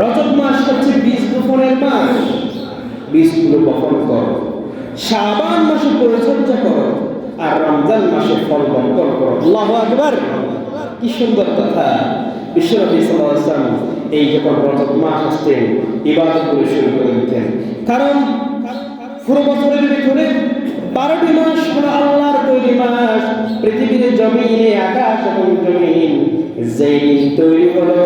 রজব মাস হচ্ছে বীজ বপনের মাস। বীজগুলো বপন করো। শাবান মাসে পরিচর্যা করো আর রমজান মাসে ফল বপন করো। আল্লাহ আকবার। কি সুন্দর কথা। বিশ্বনবী ওয়াসাল্লাম এই যখন রজব মাস আসতেন ইবাদত করে শুরু করে দিতেন। কারণ পুরো বছরের ভিতরে বারোটি মাস হলো আল্লাহর তৈরি মাস। পৃথিবীর জমিনে আকাশ এবং জমিন, যেই তৈরি হলো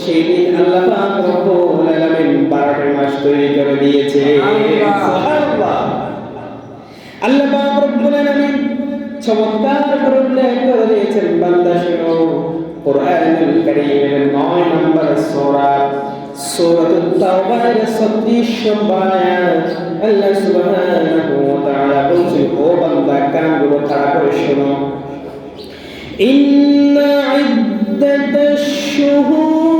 সেই দিন আল্লাহ পাক রব্বুল আলামিন বারোটি মাস তৈরি করে দিয়েছে সুবহানাল্লাহ আল্লাহ পাক রব্বুল আলামিন চমৎকার করে উল্লেখ করে দিয়েছেন বান্দা শুনো কোরআনুল কারীমের 9 নম্বর সূরা সূরাতুত তাওবার 36 নম্বর আয়াত আল্লাহ সুবহানাহু ওয়া তাআলা বলছেন ও বান্দা কানগুলো খাড়া করে শোনো إن عدة الشهور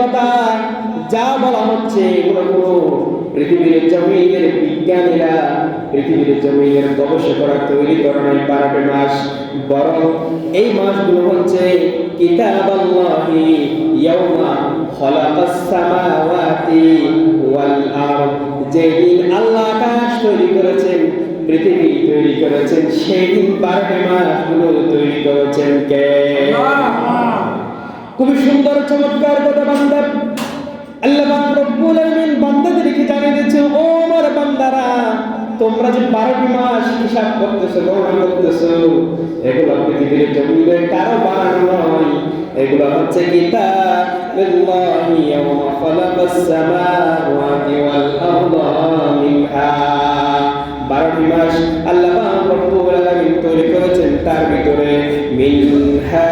কথা যা বলা হচ্ছে পৃথিবীর জমিনের বিজ্ঞানীরা পৃথিবীর জমিনের গবেষকরা তৈরি করে বারোটি মাস। বরং এই মাসগুলো হচ্ছে কিতাব আল্লাহি ইয়াউমা খলাকাস সামাওয়াতি ওয়াল আরদ। যেদিন আল্লাহ আকাশ তৈরি করেছেন, পৃথিবী তৈরি করেছেন সেই দিন বারোটি মাসগুলো তৈরি করেছেন কে? খুবই সুন্দর, চমৎকার কথা বান্দা। আল্লাহ রব্বুল আলামিন বান্দাদেরকে জানিয়ে দিচ্ছে ও আমার বান্দারা, তোমরা যে বারোটি মাস হিসাব করতেছো, গণনা করতেছো, এগুলো পৃথিবীর জমিনে কারও বানানো নয়। এগুলো হচ্ছে কিতাবুল্লাহি ইয়াওমা খালাকাস সামাওয়াতি ওয়াল আরদা মিনহা। বারোটি মাস আল্লাহ রব্বুল তৈরি করেছেন, তার ভিতরে মিনহা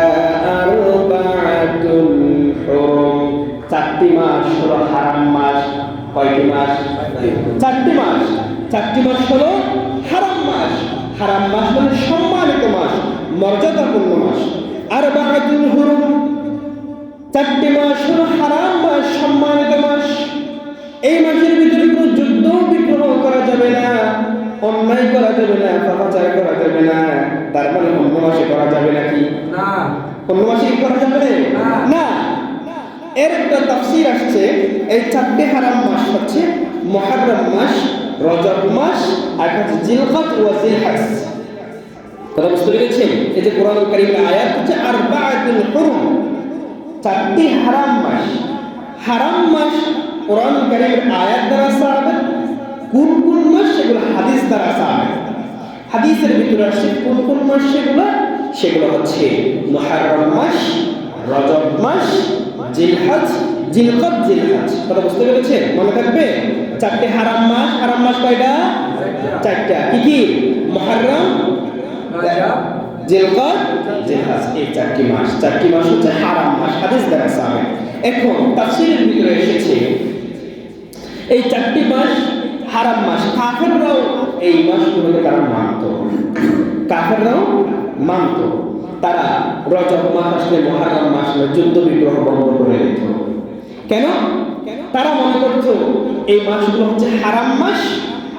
চারটি মাস হলো হারাম মাস কয়টি মাস? চারটি মাস। চারটি মাস হলো হারাম মাস। হারাম মাস মানে সম্মানিত মাস মর্যাদাপূর্ণ মাস। আর বাহাদুল হুরুম। চারটি মাস হলো হারাম মাস সম্মানিত মাস। এই মাসের ভিতরে কোনো যুদ্ধ বিগ্রহ করা যাবে না অন্যায় করা যাবে না পাপাচার করা যাবে না। তার মানে অন্য মাসে করা যাবে নাকি? না। অন্য মাসে করা যাবে? না। এর একটা তাফসীর আসছে, এই চারটে হারাম মাস হচ্ছে মুহররম মাস, রজব মাস আর হচ্ছে জিলকত ওয়া জিলহজ। কথা বুঝতে পেরেছেন? এই যে কোরআন কারীমের আয়াত হচ্ছে আরবাআতুল হুরুম। চারটি হারাম মাস। হারাম মাস কোরআন কারীমের আয়াত দ্বারা সাহাবেত কোন কোন মাস সেগুলো হাদিস দ্বারা সাহাবেত হাদিসের ভিতরে আসছে কোন কোন মাস সেগুলো? সেগুলো হচ্ছে মুহররম মাস, রজব মাস জিলহজ জিলকত জিলহজ। কথা বুঝতে পেরেছেন? মনে থাকবে? চারটে হারাম মাস হারাম মাস কয়টা? চারটা। কি কি? মুহররম রজব, জিলকত জিলহজ। এই চারটি মাস। চারটি মাস হচ্ছে হারাম মাস। হাদিস দ্বারা সাহাবেত এখন তাফসীরের ভিতরে এসেছে এই চারটি মাস হারাম মাস। কাফেররাও এই মাসগুলোকে তারা মানত। কাফেররাও মানত। তারা রজব মাস আসলে মহারম মাস যুদ্ধ বিগ্রহ বন্ধ করে দিত। কেন? তারা মনে করতো, এই মাসগুলো হচ্ছে হারাম মাস।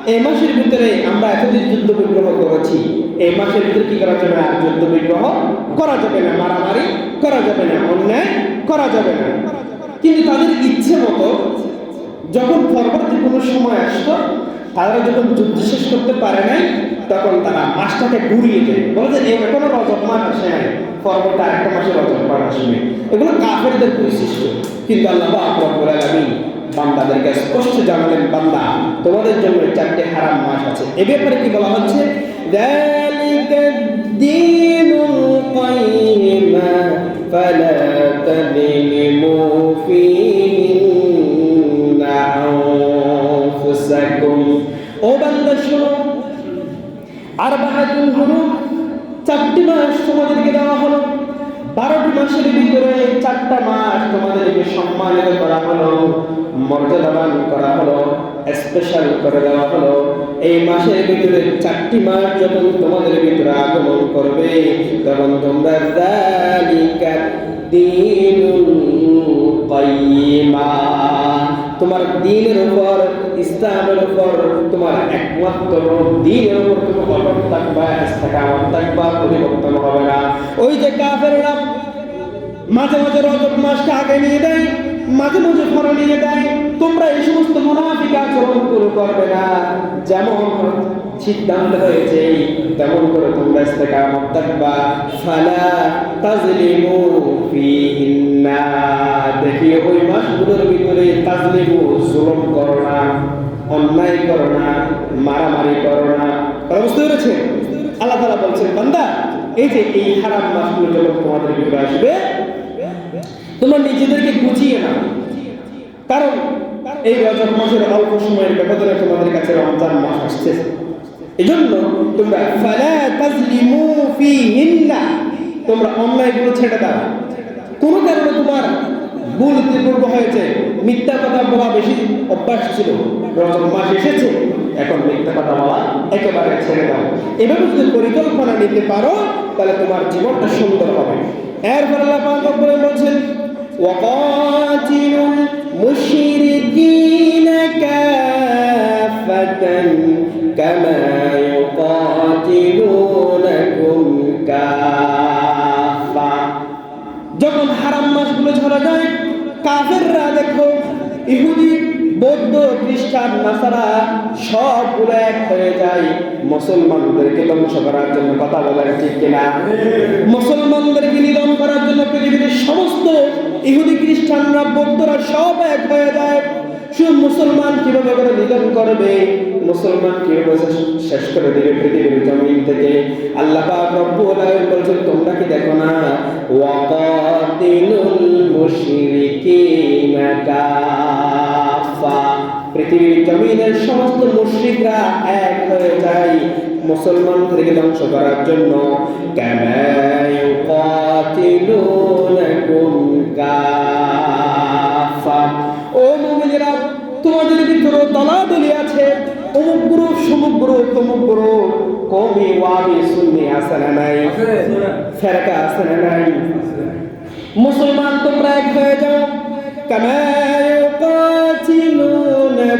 এই মাসের ভিতরে আমরা এতদিন যুদ্ধ বিগ্রহ করেছি। এই মাসের ভিতরে কি করা যাবে না? যুদ্ধ বিগ্রহ করা যাবে না। মারামারি করা যাবে না। অন্যায় করা যাবে না। কিন্তু তাদের ইচ্ছে মতো যখন পরবর্তী কোনো সময় আসতো, তারা যখন যুদ্ধ শেষ করতে পারে নাই তখন তারা মাসটাকে ঘুরিয়ে দেয়। বলে যে এখনও রজব মাস আসে নাই। পরবর্তী মাসে রজব মাস আসবে। এগুলো কাফেরদের বৈশিষ্ট্য। কিন্তু আল্লাহ আকবর আমি বান্দাদেরকে স্পষ্ট জানালেন, বান্দা, তোমাদের জন্য চারটে হারাম মাস আছে। এ ব্যাপারে কি বলা হচ্ছে? ও বান্দা, শুনো আর বাহাদুল হলো চারটি মাস তোমাদেরকে দেওয়া হলো। বারোটি মাসের ভিতরে চারটা মাস তোমাদেরকে সম্মানিত করা হলো মর্যাদাবান করা হলো স্পেশাল করে দেওয়া হলো। এই মাসের ভিতরে চারটি মাস যখন তোমাদের ভিতরে আগমন করবে, তখন তোমরা দীনুল তোমার দিনের উপর, ইসলামের উপর, তোমার একমাত্র দিনের উপর তুমি অটল থাকবা ইস্তেকামত থাকবা পরিবর্তন হবে না। ওই যে কাফেররা মাঝে মাঝে রজব মাসকে আগে নিয়ে দেয় মাঝে মাঝে ফরা নিয়ে দেয় তোমরা এই সমস্ত মুনাফিক আচরণ করে করবে না। যেমন সিদ্ধান্ত হয়েছে, তেমন করে তোমরা ইস্তেকামত থাকবা ফালা তাজলিমু ফিহিন্না। তাজলিমু জুলুম করো না, অন্যায় করো না, মারামারি করো না। কথা বুঝতে পেরেছে? আল্লাহ তাআলা বলছেন, বান্দা, এই যে এই হারাম মাসগুলো যখন তোমাদের ভিতরে আসবে, তোমরা নিজেদেরকে গুছিয়ে না কারণ এই রজব মাসের অল্প সময়ের ব্যবধানে তোমাদের কাছে রমজান মাস আসছে। এই জন্য তোমরা, ফালা তাজলিমু ফিহিন্না, তোমরা অন্যায়গুলো ছেড়ে দাও। কোনো কারণে তোমার ভুল উত্তীপূর্ব হয়েছে। মিথ্যা কথা বলা বেশি অভ্যাস ছিল। রজব মাস এসেছে। এখন মিথ্যা কথা বলা একেবারে ছেড়ে দাও। এভাবে যদি পরিকল্পনা নিতে পারো, তাহলে তোমার জীবনটা সুন্দর হবে। এরপর আল্লাহ বলছেন ওয়াকা নাসারা সবগুলো এক হয়ে যায় মুসলমানদেরকে ধ্বংস করার জন্য, কথা বলেন ঠিক কিনা? মুসলমানদেরকে নিধন করার জন্য পৃথিবীর সমস্ত ইহুদি খ্রিস্টানরা, বৌদ্ধরা সব এক হয়ে যায়। শুধু মুসলমান কীভাবে করে নিধন করবে? মুসলমান কীভাবে শেষ- করে দিবে পৃথিবীর জমিন থেকে? আল্লাহ পাক বলছেন, তোমরা কি দেখো না? ওয়াকাতিলুল মুশরিকিনা পৃথিবীর জমিনের সমস্ত মুশরিকরা এক হয়ে যায় মুসলমানদেরকে ধ্বংস করার জন্য। কামা ও মুমিনেরা তোমাদের ভিতরে দলাদলি আছে অমুক গ্রুপ সমুক গ্রুপ তমুক গ্রুপ কমি সুন্নি আছে না নাই? ফেরকা আছে না নাই? মুসলমান তোমরা এক হয়ে যাও। কাফা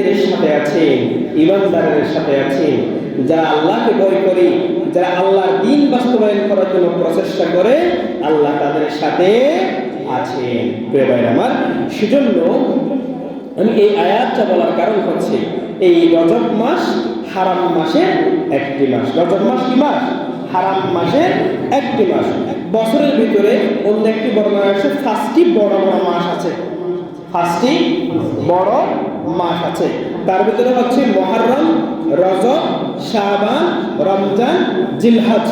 মুত্তাকিদের সাথে আছেন ইমানদারের সাথে আছেন যারা আল্লাহকে ভয় করে, যারা আল্লাহর দিন বাস্তবায়ন করার জন্য প্রচেষ্টা করে, আল্লাহ তাদের সাথে আছেন প্রিয় ভাইরা আমার, সেজন্য আমি এই আয়াতটা বলার কারণ হচ্ছে, এই রজব মাস হারাম মাসের একটি মাস। রজব মাস কি মাস? হারাম মাসের একটি মাস। বছরের ভিতরে অন্য একটি বর্ণনা আছে ফার্স্টটি বড় বড় মাস আছে। ফার্স্টটি বড় মাস আছে। তার ভিতরে হচ্ছে মহারম, রজব, শাবান, রমজান, জিলহাজ।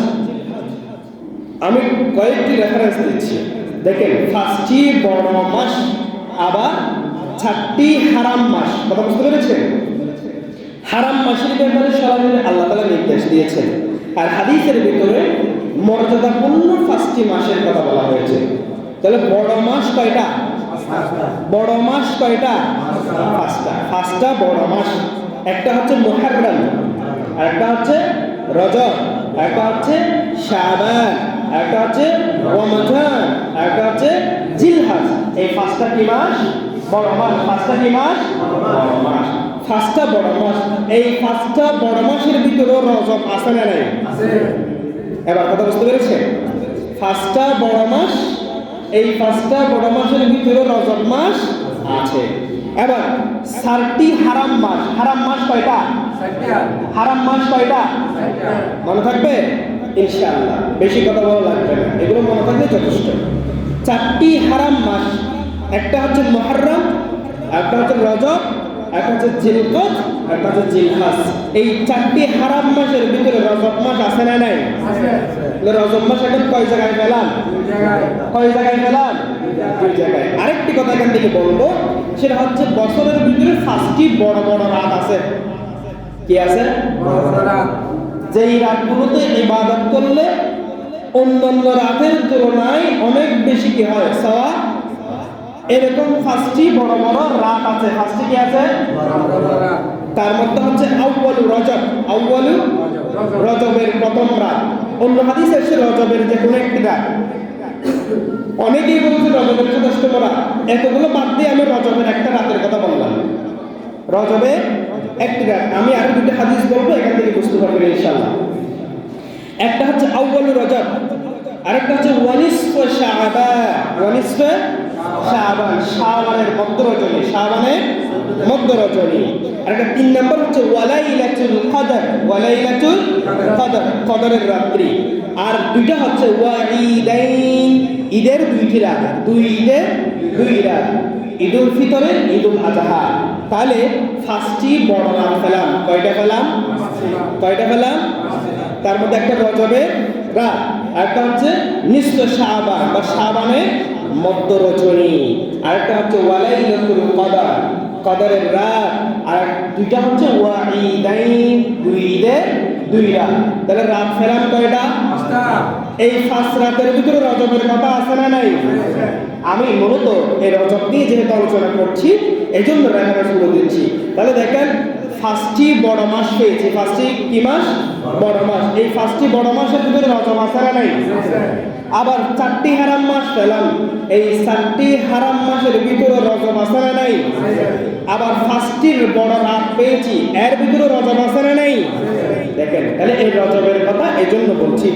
আমি কয়েকটি রেফারেন্স দিচ্ছি। দেখেন ফার্স্টটি বড় মাস, আবার চারটি হারাম মাস। কথা বুঝতে পেরেছেন? হারাম মাসের ব্যাপারে সরাসরি আল্লাহ তালা নির্দেশ দিয়েছেন। আর হাদিসের ভিতরে মর্যাদাপূর্ণ পাঁচটি মাসের কথা বলা হয়েছে। তাহলে বড় মাস কয়টা? বড় মাস কয়টা? পাঁচটা। পাঁচটা বড় মাস। একটা হচ্ছে মুহাররম একটা হচ্ছে রজব একটা হচ্ছে শাবান একটা হচ্ছে রমজান একটা হচ্ছে জিলহাজ। এই পাঁচটা কি মাস? বড় মাস। পাঁচটা কি মাস? বড় মাস। পাঁচটা বড় মাস। এই পাঁচটা বড় মাসের ভিতরেও রজব আছে না নাই? এবার কথা বুঝতে পেরেছে পাঁচটা বড় মাস এই পাঁচটা বড় মাসের ভিতরে রজব মাস আছে। এবার চারটি হারাম মাস। হারাম মাস কয়টা? হারাম মাস কয়টা? মনে থাকবে? ইনশাআল্লাহ। বেশি কথা বলা লাগবে না। এগুলো মনে থাকলে যথেষ্ট। চারটি হারাম মাস। একটা হচ্ছে মহরম একটা হচ্ছে রজব, একটা হচ্ছে জিলকত, একটা হচ্ছে জিলহাস এই চারটি হারাম মাসের ভিতরে রজব মাস আছে না নাই? রজব মাস এখন কয় জায়গায় পেলাম কয় জায়গায় পেলাম দুই জায়গায়। আরেকটি কথা এখান থেকে বলব সেটা হচ্ছে বছরের ভিতরে পাঁচটি বড় বড় রাত আছে। কি আছে? যেই রাতগুলোতে ইবাদত করলে অন্যান্য রাতের তুলনায় অনেক বেশি কি হয়? সওয়া এরকম পাঁচটি বড় বড় রাত আছে। পাঁচটি কি আছে? তার মধ্যে হচ্ছে আউ্বালু রজব। আউ্বালু রজবের প্রথম রাত। অন্য হাদিস এসে রজবের যে কোনো একটি রাত অনেকেই বলছে, রজবের সদস্য করা এতগুলো বাদ দিয়ে আমি রজবের একটা রাতের কথা বললাম। রজবে একটি রাত। আমি আরও দুটো হাদিস বলব, এখান থেকে বুঝতে পারবেন ইনশাল্লাহ একটা হচ্ছে আউ্বালু রজব, আরেকটা হচ্ছে ওয়ানিসফ শাহাবা ওয়ানিসফ শাবান, শাবানের মধ্য রজনী শাবানের মধ্য রজনী আরেকটা তিন নম্বর হচ্ছে ওয়ালাইলাতুল কদর ওয়ালাইলাতুল কদর, কদরের রাত্রি। আর দুইটা হচ্ছে ওয়াইদাইন ঈদের দুইটি রাত, দুই ঈদের দুই রাত। ঈদুল ফিতরের ঈদুল আজহা। তাহলে ফার্স্টটি বড় রাত পেলাম কয়টা পেলাম কয়টা পেলাম তার মধ্যে একটা রজবে রাত আরেকটা হচ্ছে নিঃস্ব শাহবান বা শাহবানের মধ্য রচনী আরেকটা হচ্ছে ওয়ালাইলাতুল কদর। কদরের রাত আর দুইটা হচ্ছে ওয়াইদাইন দুই ঈদের দুই রাত। তাহলে রাত ফেরাম কয়টা? এই ফার্স্ট রাতের ভিতরে রজবের কথা আছে না নাই? আমি মূলত এই রজব নিয়ে যেহেতু আলোচনা করছি এই জন্য রেফারেন্সগুলো দিচ্ছি। তাহলে দেখেন ফার্স্টটি বড় মাস পেয়েছি ফার্স্টটি কি মাস? বড় মাস। এই ফার্স্টটি বড় মাসের ভিতরে রজব আছে না নাই? আবার চারটি হারাম মাস পেলাম। এই চারটি হারাম মাসের ভিতরে রজব আসলে নাই? আবার ফার্স্টির বড় রাত পেয়েছি, এর ভিতরে রজব আসলে নাই? দেখেন, তাহলে এই রজবের কথা এজন্য বলছি।